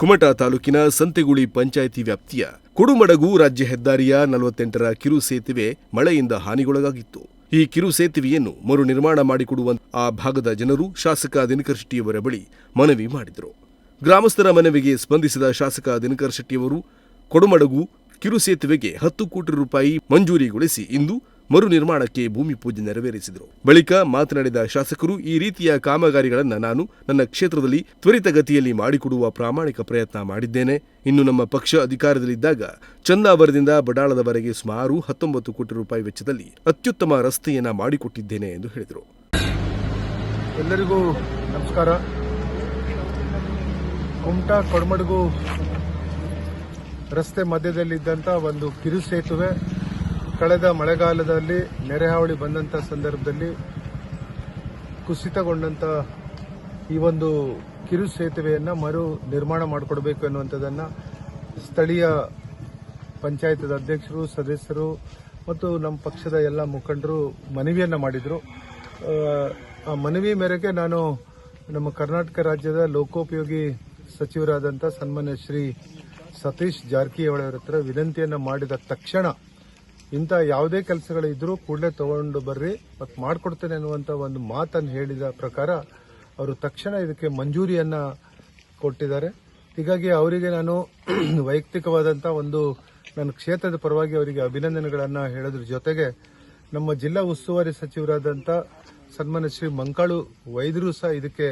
ಕುಮಟಾ ತಾಲೂಕಿನ ಸಂತೆಗುಳಿ ಪಂಚಾಯಿತಿ ವ್ಯಾಪ್ತಿಯ ಕುಡುಮಡಗು ರಾಜ್ಯ ಹೆದ್ದಾರಿಯ ನಲವತ್ತೆಂಟರ ಕಿರು ಸೇತುವೆ ಮಳೆಯಿಂದ ಹಾನಿಗೊಳಗಾಗಿತ್ತು. ಈ ಕಿರು ಸೇತುವೆಯನ್ನು ಮರು ನಿರ್ಮಾಣ ಮಾಡಿಕೊಡುವ ಆ ಭಾಗದ ಜನರು ಶಾಸಕ ದಿನಕರ್ ಶೆಟ್ಟಿಯವರ ಬಳಿ ಮನವಿ ಮಾಡಿದರು. ಗ್ರಾಮಸ್ಥರ ಮನವಿಗೆ ಸ್ಪಂದಿಸಿದ ಶಾಸಕ ದಿನಕರ್ ಶೆಟ್ಟಿಯವರು, ಕೊಡುಮಡಗು ಕಿರು ಸೇತುವೆಗೆ ಹತ್ತು ಕೋಟಿ ರೂಪಾಯಿ ಮಂಜೂರಿಗೊಳಿಸಿ ಇಂದು ಮರು ನಿರ್ಮಾಣಕ್ಕೆ ಭೂಮಿ ಪೂಜೆ ನೆರವೇರಿಸಿದರು. ಬಳಿಕ ಮಾತನಾಡಿದ ಶಾಸಕರು, ಈ ರೀತಿಯ ಕಾಮಗಾರಿಗಳನ್ನು ನಾನು ನನ್ನ ಕ್ಷೇತ್ರದಲ್ಲಿ ತ್ವರಿತಗತಿಯಲ್ಲಿ ಮಾಡಿಕೊಡುವ ಪ್ರಾಮಾಣಿಕ ಪ್ರಯತ್ನ ಮಾಡಿದ್ದೇನೆ. ಇನ್ನು ನಮ್ಮ ಪಕ್ಷ ಅಧಿಕಾರದಲ್ಲಿದ್ದಾಗ ಚಂದಾವರದಿಂದ ಬಡಾಳದವರೆಗೆ ಸುಮಾರು ಹತ್ತೊಂಬತ್ತು ಕೋಟಿ ರೂಪಾಯಿ ವೆಚ್ಚದಲ್ಲಿ ಅತ್ಯುತ್ತಮ ರಸ್ತೆಯನ್ನ ಮಾಡಿಕೊಟ್ಟಿದ್ದೇನೆ ಎಂದು ಹೇಳಿದರು. ಎಲ್ಲರಿಗೂ ನಮಸ್ಕಾರ. ಕುಮಟಾ ಕೊಡಮಡಗು ರಸ್ತೆ ಮಧ್ಯದಲ್ಲಿದ್ದಂಥ ಒಂದು ಕಿರು ಸೇತುವೆ ಕಳೆದ ಮಳೆಗಾಲದಲ್ಲಿ ನೆರೆಹಾವಳಿ ಬಂದಂಥ ಸಂದರ್ಭದಲ್ಲಿ ಕುಸಿತಗೊಂಡಂಥ ಈ ಒಂದು ಕಿರು ಸೇತುವೆಯನ್ನು ಮರು ನಿರ್ಮಾಣ ಮಾಡಿಕೊಡ್ಬೇಕು ಎನ್ನುವಂಥದ್ದನ್ನು ಸ್ಥಳೀಯ ಪಂಚಾಯತ್ ಅಧ್ಯಕ್ಷರು, ಸದಸ್ಯರು ಮತ್ತು ನಮ್ಮ ಪಕ್ಷದ ಎಲ್ಲ ಮುಖಂಡರು ಮನವಿಯನ್ನು ಮಾಡಿದರು. ಆ ಮನವಿ ಮೇರೆಗೆ ನಾನು ನಮ್ಮ ಕರ್ನಾಟಕ ರಾಜ್ಯದ ಲೋಕೋಪಯೋಗಿ ಸಚಿವರಾದಂಥ ಸನ್ಮಾನ್ಯ ಶ್ರೀ ಸತೀಶ್ ಜಾರಕಿಹೊಳಿ ಅವರ ಹತ್ರ ವಿನಂತಿಯನ್ನು ಮಾಡಿದ ತಕ್ಷಣ ಇಂಥ ಯಾವುದೇ ಕೆಲಸಗಳಿದ್ರೂ ಕೂಡಲೇ ತಗೊಂಡು ಬರ್ರಿ ಮತ್ತು ಮಾಡಿಕೊಡ್ತೇನೆ ಅನ್ನುವಂಥ ಒಂದು ಮಾತನ್ನು ಹೇಳಿದ ಪ್ರಕಾರ ಅವರು ತಕ್ಷಣ ಇದಕ್ಕೆ ಮಂಜೂರಿಯನ್ನ ಕೊಟ್ಟಿದ್ದಾರೆ. ಹೀಗಾಗಿ ಅವರಿಗೆ ನಾನು ವೈಯಕ್ತಿಕವಾದಂಥ ಒಂದು ನನ್ನ ಕ್ಷೇತ್ರದ ಪರವಾಗಿ ಅವರಿಗೆ ಅಭಿನಂದನೆಗಳನ್ನು ಹೇಳೋದ್ರ ಜೊತೆಗೆ ನಮ್ಮ ಜಿಲ್ಲಾ ಉಸ್ತುವಾರಿ ಸಚಿವರಾದಂಥ ಸನ್ಮಾನ್ಯ ಶ್ರೀ ಮಂಕಾಳು ವೈದ್ಯರು ಸಹ ಇದಕ್ಕೆ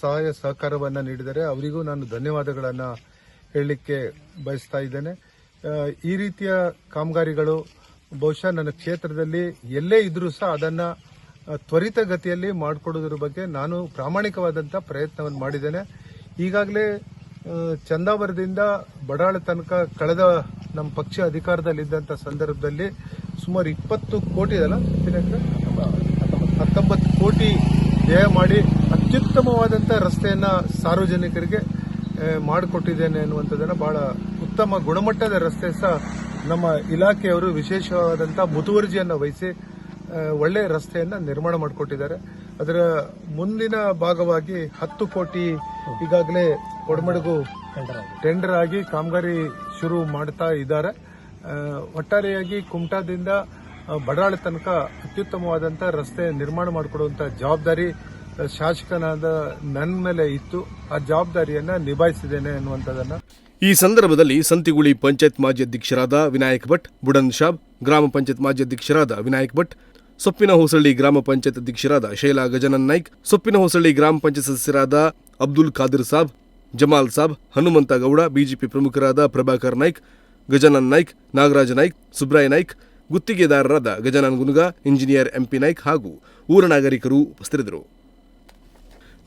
ಸಹಾಯ ಸಹಕಾರವನ್ನು ನೀಡಿದ್ದಾರೆ. ಅವರಿಗೂ ನಾನು ಧನ್ಯವಾದಗಳನ್ನು ಹೇಳಲಿಕ್ಕೆ ಬಯಸ್ತಾ ಇದ್ದೇನೆ. ಈ ರೀತಿಯ ಕಾಮಗಾರಿಗಳು ಬಹುಶಃ ನನ್ನ ಕ್ಷೇತ್ರದಲ್ಲಿ ಎಲ್ಲೇ ಇದ್ರೂ ಸಹ ಅದನ್ನ ತ್ವರಿತಗತಿಯಲ್ಲಿ ಮಾಡಿಕೊಡೋದ್ರ ಬಗ್ಗೆ ನಾನು ಪ್ರಾಮಾಣಿಕವಾದಂಥ ಪ್ರಯತ್ನವನ್ನು ಮಾಡಿದ್ದೇನೆ ಈಗಾಗಲೇ ಚಂದಾವರದಿಂದ ಬಡಾಳ ತನಕ ಕಳೆದ ನಮ್ಮ ಪಕ್ಷ ಅಧಿಕಾರದಲ್ಲಿದ್ದಂಥ ಸಂದರ್ಭದಲ್ಲಿ ಸುಮಾರು ಇಪ್ಪತ್ತು ಕೋಟಿ ಅಲ್ಲ? ಹತ್ತೊಂಬತ್ತು ಕೋಟಿ ವ್ಯಯ ಮಾಡಿ ಅತ್ಯುತ್ತಮವಾದಂಥ ರಸ್ತೆಯನ್ನ ಸಾರ್ವಜನಿಕರಿಗೆ ಮಾಡಿಕೊಟ್ಟಿದ್ದೇನೆ ಅನ್ನುವಂಥದ್ದನ್ನು ಬಹಳ ಉತ್ತಮ ಗುಣಮಟ್ಟದ ರಸ್ತೆ ಸಹ ನಮ್ಮ ಇಲಾಖೆಯವರು ವಿಶೇಷವಾದಂಥ ಮುತುವರ್ಜಿಯನ್ನು ವಹಿಸಿ ಒಳ್ಳೆ ರಸ್ತೆಯನ್ನ ನಿರ್ಮಾಣ ಮಾಡಿಕೊಟ್ಟಿದ್ದಾರೆ. ಅದರ ಮುಂದಿನ ಭಾಗವಾಗಿ ಹತ್ತು ಕೋಟಿ ಈಗಾಗಲೇ ಕೊಡಮಡಗು ಟೆಂಡರ್ ಆಗಿ ಕಾಮಗಾರಿ ಶುರು ಮಾಡ್ತಾ ಇದ್ದಾರೆ. ಒಟ್ಟಾರೆಯಾಗಿ ಕುಮಟಾದಿಂದ ಬಡಾಳ ತನಕ ಅತ್ಯುತ್ತಮವಾದಂಥ ರಸ್ತೆ ನಿರ್ಮಾಣ ಮಾಡಿಕೊಡುವಂಥ ಜವಾಬ್ದಾರಿ ಶಾಸಕನಾದ ನನ್ನ ಮೇಲೆ ಇತ್ತು, ಆ ಜವಾಬ್ದಾರಿಯನ್ನ ನಿಭಾಯಿಸಿದ್ದೇನೆ ಅನ್ನುವಂಥದ್ದನ್ನ. ಈ ಸಂದರ್ಭದಲ್ಲಿ ಸಂತಿಗುಳಿ ಪಂಚಾಯತ್ ಮಾಜಿ ಅಧ್ಯಕ್ಷರಾದ ವಿನಾಯಕ್ ಭಟ್, ಬುಡನ್ ಶಾಬ್, ಗ್ರಾಮ ಪಂಚಾಯತ್ ಮಾಜಿ ಅಧ್ಯಕ್ಷರಾದ ವಿನಾಯಕ್ ಭಟ್, ಸೊಪ್ಪಿನ ಹೊಸಳ್ಳಿ ಗ್ರಾಮ ಪಂಚಾಯತ್ ಅಧ್ಯಕ್ಷರಾದ ಶೈಲಾ ಗಜನನ್ ನಾಯ್ಕ್, ಸೊಪ್ಪಿನ ಹೊಸಳ್ಳಿ ಗ್ರಾಮ ಪಂಚಾಯತ್ ಸದಸ್ಯರಾದ ಅಬ್ದುಲ್ ಖಾದಿರ್ ಸಾಬ್, ಜಮಾಲ್ ಸಾಬ್, ಹನುಮಂತ ಗೌಡ, ಬಿಜೆಪಿ ಪ್ರಮುಖರಾದ ಪ್ರಭಾಕರ್ ನಾಯ್ಕ್, ಗಜನನ್ ನಾಯ್ಕ್, ನಾಗರಾಜ ನಾಯ್ಕ್, ಸುಬ್ರಾಯ್ ನಾಯ್ಕ್, ಗುತ್ತಿಗೆದಾರರಾದ ಗಜನನ್ ಗುನುಗ, ಇಂಜಿನಿಯರ್ ಎಂಪಿ ನಾಯ್ಕ್ ಹಾಗೂ ಊರ ನಾಗರಿಕರು ಉಪಸ್ಥಿತರಿದ್ದರು.